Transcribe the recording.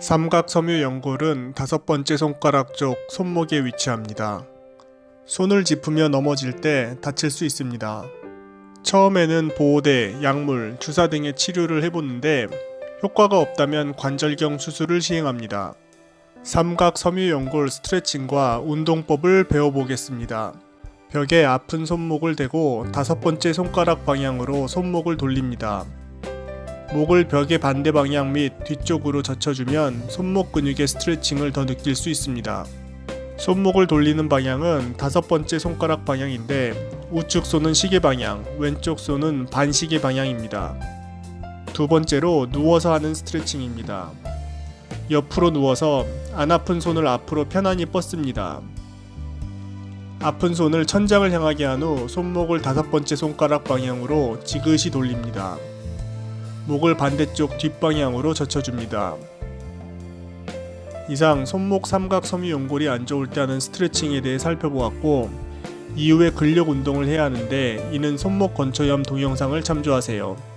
삼각섬유 연골은 다섯 번째 손가락 쪽 손목에 위치합니다. 손을 짚으며 넘어질 때 다칠 수 있습니다. 처음에는 보호대, 약물, 주사 등의 치료를 해보는데 효과가 없다면 관절경 수술을 시행합니다. 삼각 섬유 연골 스트레칭과 운동법을 배워보겠습니다. 벽에 아픈 손목을 대고 다섯 번째 손가락 방향으로 손목을 돌립니다. 목을 벽의 반대 방향 및 뒤쪽으로 젖혀주면 손목 근육의 스트레칭을 더 느낄 수 있습니다. 손목을 돌리는 방향은 다섯 번째 손가락 방향인데 우측 손은 시계 방향, 왼쪽 손은 반시계 방향입니다. 두 번째로 누워서 하는 스트레칭입니다. 옆으로 누워서 안 아픈 손을 앞으로 편안히 뻗습니다. 아픈 손을 천장을 향하게 한 후 손목을 다섯 번째 손가락 방향으로 지그시 돌립니다. 목을 반대쪽 뒷방향으로 젖혀줍니다. 이상 손목 삼각 섬유 연골이 안 좋을 때 하는 스트레칭에 대해 살펴보았고 이후에 근력 운동을 해야 하는데 이는 손목 건초염 동영상을 참조하세요.